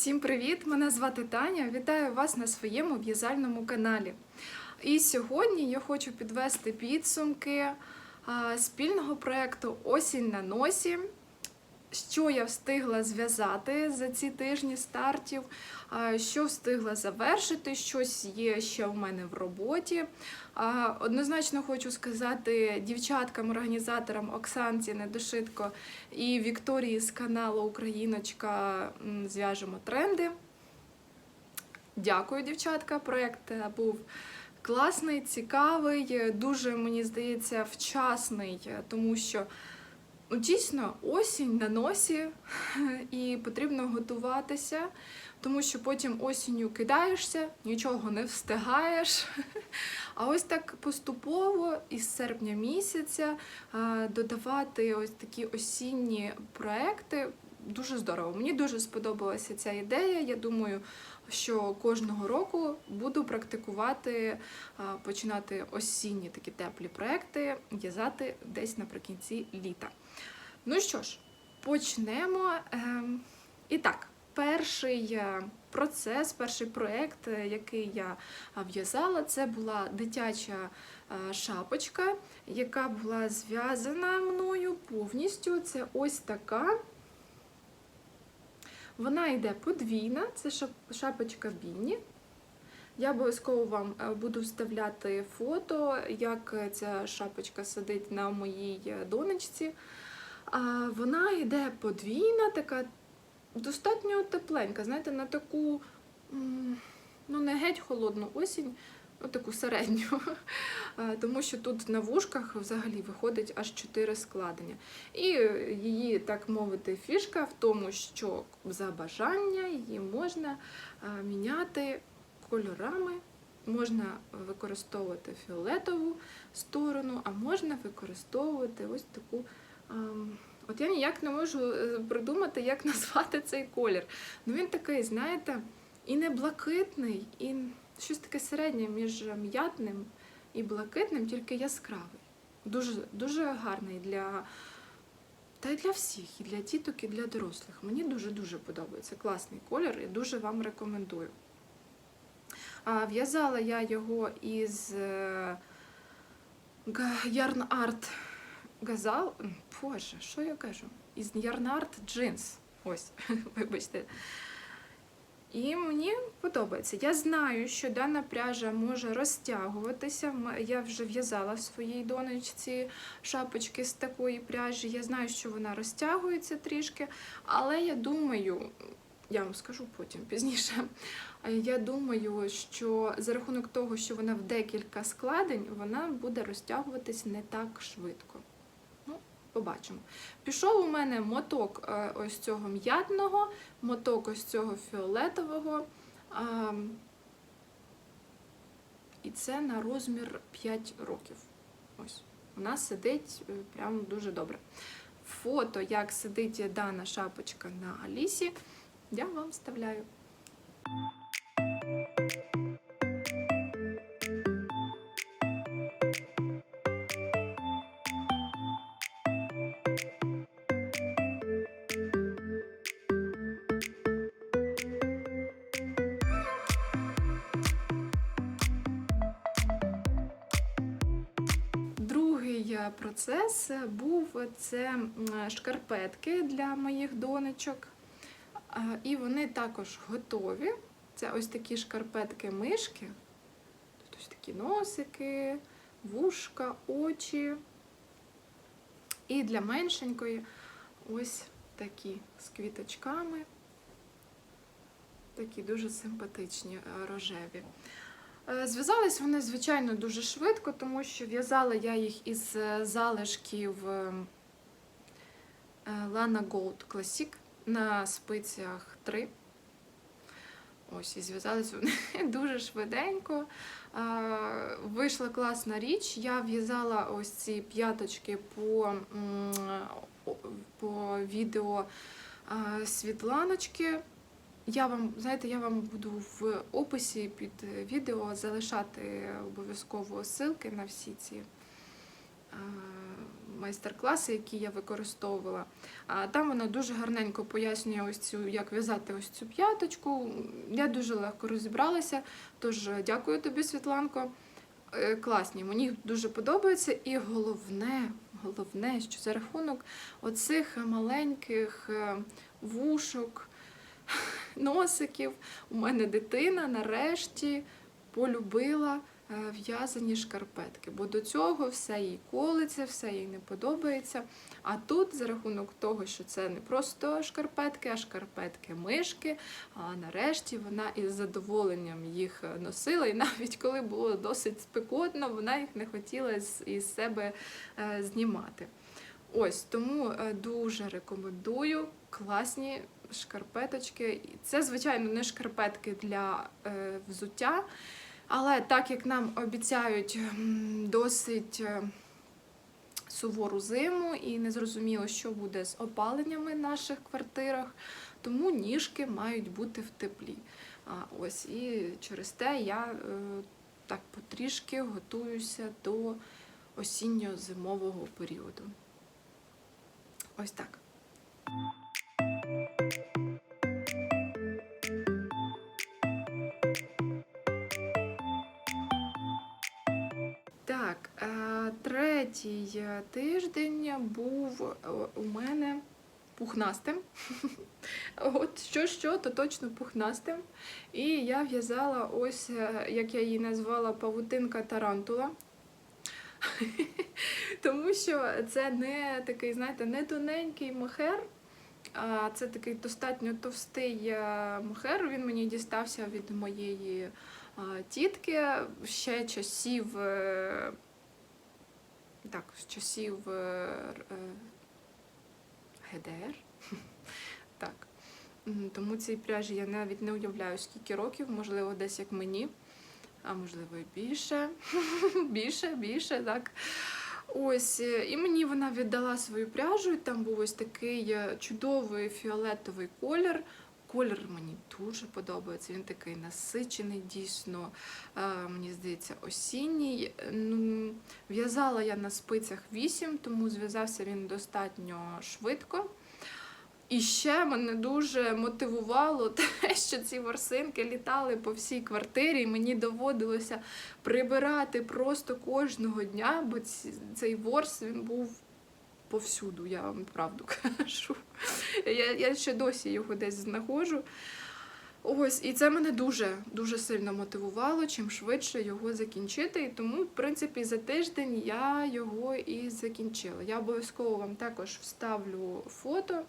Всім привіт! Мене звати Таня. Вітаю вас на своєму в'язальному каналі. І сьогодні я хочу підвести підсумки спільного проєкту Осінь на носі. Що я встигла зв'язати за ці тижні стартів, що встигла завершити, щось є ще в мене в роботі. Однозначно хочу сказати дівчаткам, організаторам Оксанці Недошитко і Вікторії з каналу Україночка зв'яжемо тренди. Дякую, дівчатка. Проєкт був класний, цікавий, дуже, мені здається, вчасний, тому що дійсно осінь на носі, і потрібно готуватися, тому що потім осінню кидаєшся, нічого не встигаєш. А ось так поступово із серпня місяця е, додавати ось такі осінні проекти. Дуже здорово. Мені дуже сподобалася ця ідея. Я думаю, що кожного року буду практикувати, е, починати осінні такі теплі проекти, в'язати десь наприкінці літа. Ну що ж, почнемо. Ем, І так, перший е, процес, перший проєкт, е, який я е, в'язала, це була дитяча шапочка, яка була зв'язана мною повністю. Це ось така. Вона йде подвійна, це шапочка Біні. Я обов'язково вам буду вставляти фото, як ця шапочка сидить на моїй донечці. Вона йде подвійна, така достатньо тепленька, знаєте, на таку, ну не геть холодну осінь, ну таку середню. Тому що тут на вушках взагалі виходить аж 4 складення. І її, так мовити, фішка в тому, що за бажання її можна міняти кольорами. Можна використовувати фіолетову сторону, а можна використовувати ось таку. От я ніяк не можу е, придумати, як назвати цей колір. Ну він такий, знаєте, і не блакитний, і щось таке середнє між м'ятним і блакитним, тільки яскравий. Дуже, дуже гарний для. Та й для всіх, і для діток, і для дорослих. Мені дуже-дуже подобається. Класний колір і дуже вам рекомендую. В'язала я його із Yarn Art Газал. Боже, що я кажу? Із Art Jeans. Ось, вибачте. І мені подобається. Я знаю, що дана пряжа може розтягуватися. Я вже в'язала своїй донечці шапочки з такої пряжі. Я знаю, що вона розтягується трішки, але я думаю, я вам скажу потім пізніше. Я думаю, що за рахунок того, що вона в декілька складень, вона буде розтягуватись не так швидко. Побачимо. Пішов у мене моток е, ось цього м'ятного, моток ось цього фіолетового. І це на розмір 5 років. Ось. Вона сидить е, прям дуже добре. Фото, як сидить дана шапочка на Алісі, я вам вставляю. Процес був це шкарпетки для моїх донечок. І вони також готові. Це ось такі шкарпетки-мишки. Тут ось такі носики, вушка, очі. І для меншенької ось такі з квіточками. Такі дуже симпатичні е, рожеві. Е, Зв'язались вони, звичайно, дуже швидко, тому що в'язала я їх із е, залишків е, е, Lana Gold Classic на спицях 3. Ось, і зв'язались вони дуже швиденько. Вийшла класна річ. Я в'язала ось ці п'яточки по, по відео Світланочки. Я вам, знаєте, я вам буду в описі під відео залишати обов'язково ссылки на всі ці е, майстер-класи, які я використовувала. Там вона дуже гарненько пояснює ось цю, як в'язати ось цю п'яточку. Я дуже легко розібралася. Тож е, дякую тобі, Світланко. Е, Класні, мені дуже подобається. І головне, головне, що за рахунок оцих маленьких е, вушок, носиків, у мене дитина нарешті полюбила е, в'язані шкарпетки, бо до цього все їй колиться, все їй не подобається. А тут, за рахунок того, що це не просто шкарпетки, а шкарпетки мишки, а нарешті вона із задоволенням їх носила, і навіть коли було досить спекотно, вона їх не хотіла із себе е, знімати. Ось тому е, дуже рекомендую класні шкарпеточки. Це, звичайно, не шкарпетки для е, взуття, але так як нам обіцяють досить е, сувору зиму і незрозуміло, що буде з опаленнями в наших квартирах, тому ніжки мають бути в теплі. А, ось і через те я е, так потрішки готуюся до осінньо-зимового періоду. Ось так. Третій тиждень був е, у мене пухнастим. От що, що, то точно пухнастим. І я в'язала ось, е, як я її назвала, павутинка тарантула. Тому що це не такий, знаєте, не тоненький мохер, а це такий достатньо товстий е, мохер. Він мені дістався від моєї тітки ще часів. З часів е, е, ГДР. Так. Тому цій пряжі я навіть не уявляю, скільки років, можливо, десь як мені, а можливо і більше. більше, більше, так. Ось, е, і мені вона віддала свою пряжу, і там був ось такий чудовий фіолетовий колір. Колір мені дуже подобається. Він такий насичений, дійсно, мені здається, осінній. В'язала я на спицях 8, тому зв'язався він достатньо швидко. І ще мене дуже мотивувало те, що ці ворсинки літали по всій квартирі, і мені доводилося прибирати просто кожного дня, бо цей ворс він був повсюду, я вам правду кажу. Я, я ще досі його десь знаходжу. Ось, і це мене дуже дуже сильно мотивувало, чим швидше його закінчити. І тому, в принципі, за тиждень я його і закінчила. Я обов'язково вам також вставлю фото,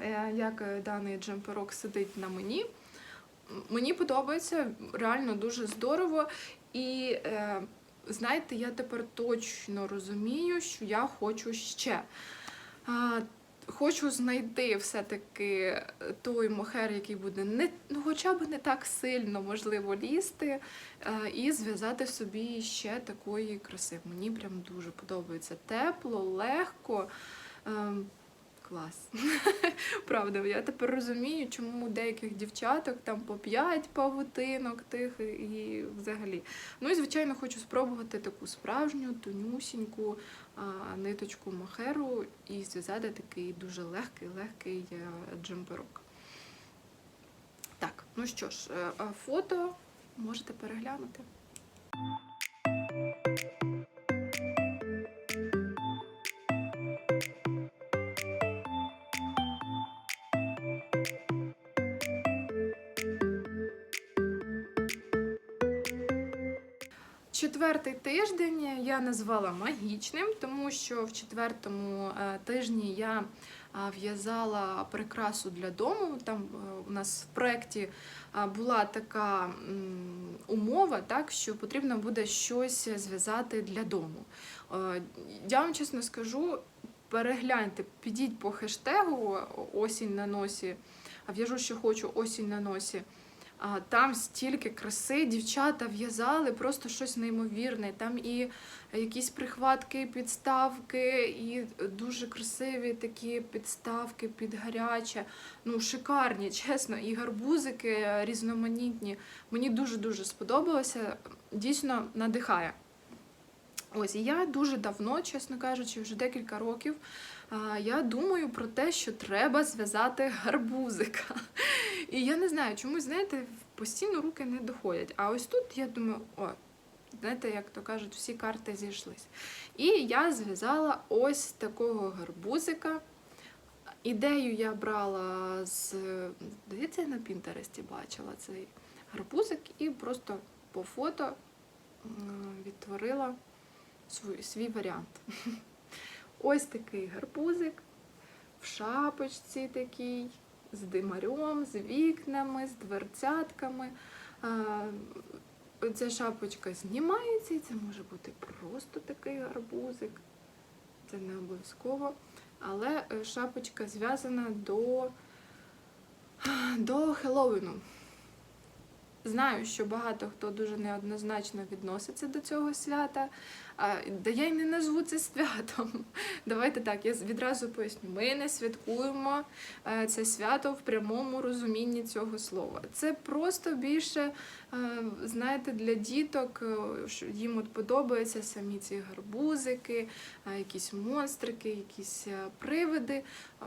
е, як е, даний джемперок сидить на мені. Мені подобається реально дуже здорово. І е, знаєте, я тепер точно розумію, що я хочу ще. Хочу знайти все-таки той мохер, який буде не, ну, хоча б не так сильно можливо лізти, е, і зв'язати собі ще такої краси. Мені прям дуже подобається тепло, легко. Ем, Клас. Правда, я тепер розумію, чому у деяких дівчаток там по 5 павутинок тих і- взагалі. Ну і звичайно хочу спробувати таку справжню, тонюсіньку ниточку мохеру і зв'язати такий дуже легкий, легкий е, джемперок. Так, ну що ж, е, фото можете переглянути. Четвертий тиждень я назвала магічним, тому що в четвертому е, тижні я в'язала прикрасу для дому. Там е, у нас в проєкті була така умова, так, що потрібно буде щось зв'язати для дому. Е, Я вам чесно скажу, перегляньте, підіть по хештегу осінь на носі, а в'яжу, що хочу осінь на носі. А, Там стільки краси, дівчата в'язали просто щось неймовірне. Там і якісь прихватки, підставки, і дуже красиві такі підставки під гаряче. Ну, шикарні, чесно, і гарбузики різноманітні. Мені дуже-дуже сподобалося. Дійсно надихає. Ось і я дуже давно, чесно кажучи, вже декілька років. Я думаю про те, що треба зв'язати гарбузика. І я не знаю, чомусь, знаєте, постійно руки не доходять. А ось тут я думаю, о, знаєте, як то кажуть, всі карти зійшлись. І я зв'язала ось такого гарбузика. Ідею я брала з, здається, я на Пінтересті бачила цей гарбузик і просто по фото відтворила свій, свій варіант. Ось такий гарбузик в шапочці такій, з димарем, з вікнами, з дверцятками. Ця шапочка знімається, і це може бути просто такий гарбузик. Це не обов'язково. Але е, шапочка зв'язана до, до Хеллоуіну. Знаю, що багато хто дуже неоднозначно відноситься до цього свята. Да я й не назву це святом. Давайте так, я відразу поясню. Ми не святкуємо е, це свято в прямому розумінні цього слова. Це просто більше, е, знаєте, для діток, е, що їм от подобаються самі ці гарбузики, якісь монстрики, якісь привиди.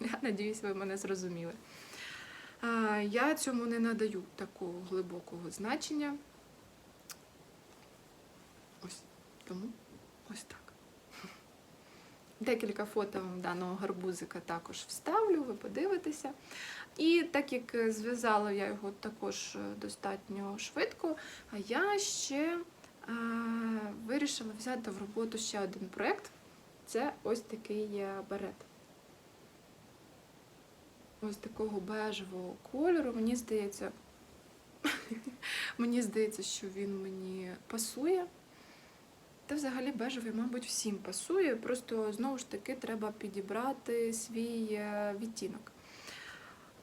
Я надіюсь, ви мене зрозуміли. Я цьому не надаю такого глибокого значення. Ось тому ось так. Декілька фото вам даного гарбузика також вставлю, ви подивитеся. І так як зв'язала я його також е, достатньо швидко, я ще е, вирішила взяти в роботу ще один проєкт. Це ось такий е, берет ось такого бежевого кольору. Мені здається, мені здається, що він мені пасує. Та взагалі бежевий, мабуть, всім пасує. Просто знову ж таки треба підібрати свій е, відтінок.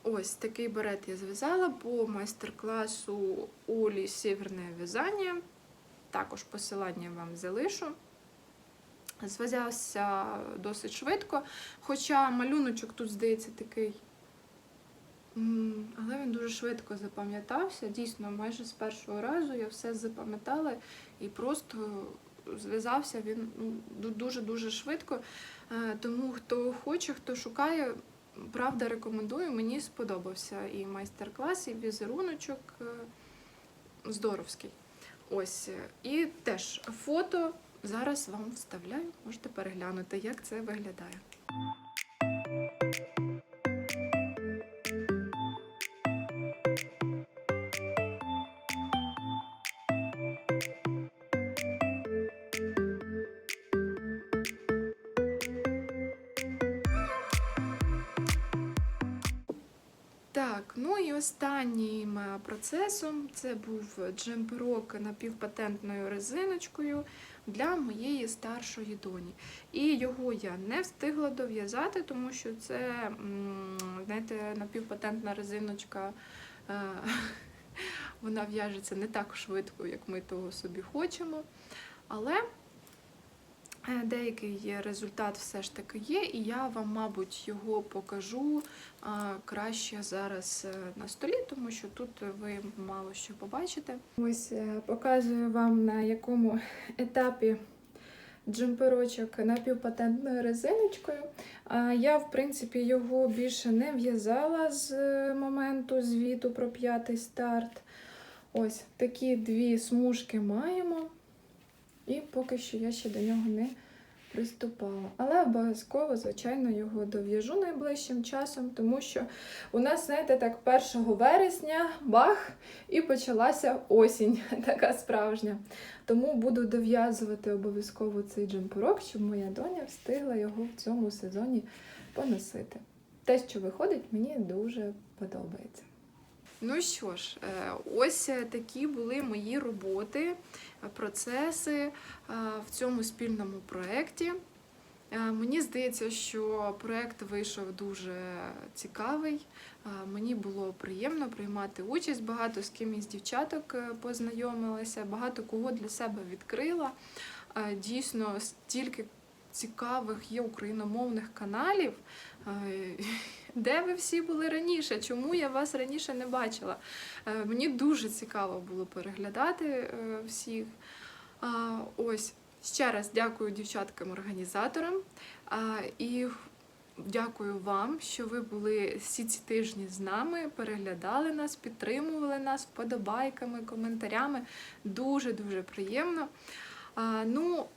Ось такий берет я зв'язала по майстер-класу Олі Сєвєрне в'язання. Також посилання вам залишу. Зв'язався досить швидко, хоча малюночок тут, здається, такий Але він дуже швидко запам'ятався. Дійсно, майже з першого разу я все запам'ятала і просто зв'язався він ну, дуже-дуже швидко. Е, Тому хто хоче, хто шукає, правда рекомендую. Мені сподобався і майстер-клас, і візеруночок е, здоровський. Ось. е, І теж фото зараз вам вставляю, можете переглянути, як це виглядає. Так, ну і останнім е, процесом це був джемперок напівпатентною резиночкою для моєї старшої доні. І його я не встигла дов'язати, тому що це, знаєте, напівпатентна резиночка. е, Вона в'яжеться не так швидко, як ми того собі хочемо. Але Деякий результат все ж таки є, і я вам, мабуть, його покажу краще зараз е, на столі, тому що тут ви мало що побачите. Ось е, показую вам на якому етапі джемперочок напівпатентною резиночкою. Я, в принципі, його більше не в'язала з е, моменту звіту про п'ятий старт. Ось такі дві смужки маємо. І поки що я ще до нього не приступала. Але обов'язково, звичайно, його дов'яжу найближчим часом, тому що у нас, знаєте, так, 1 вересня бах, і почалася осінь, така справжня. Тому буду дов'язувати обов'язково цей джемперок, щоб моя доня встигла його в цьому сезоні поносити. Те, що виходить, мені дуже подобається. Ну що ж, е, ось такі були мої роботи, е, процеси е, в цьому спільному проєкті. Е, Мені здається, що проєкт вийшов дуже цікавий. Е, Мені було приємно приймати участь. Багато з ким із дівчаток е, познайомилася, багато кого для себе відкрила. Е, Дійсно, стільки цікавих є україномовних каналів. Е, Де ви всі були раніше? Чому я вас раніше не бачила? Е, Мені дуже цікаво було переглядати е, всіх. Ось ще раз дякую дівчаткам-організаторам. І дякую вам, що ви були всі ці тижні з нами, переглядали нас, підтримували нас вподобайками, коментарями. Дуже дуже приємно. Ну,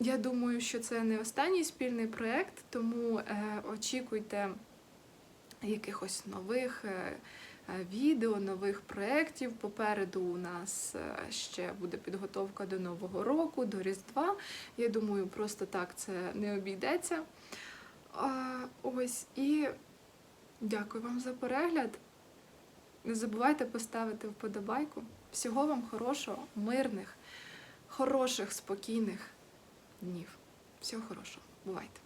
я думаю, що це не останній спільний проєкт, тому е, очікуйте якихось нових е, е, відео, нових проєктів. Попереду у нас ще буде підготовка до Нового року, до Різдва. Я думаю, просто так це не обійдеться. Ось і дякую вам за перегляд. Не забувайте поставити вподобайку. Всього вам хорошого, мирних, хороших, спокійних днів. Всього хорошого. Бувайте!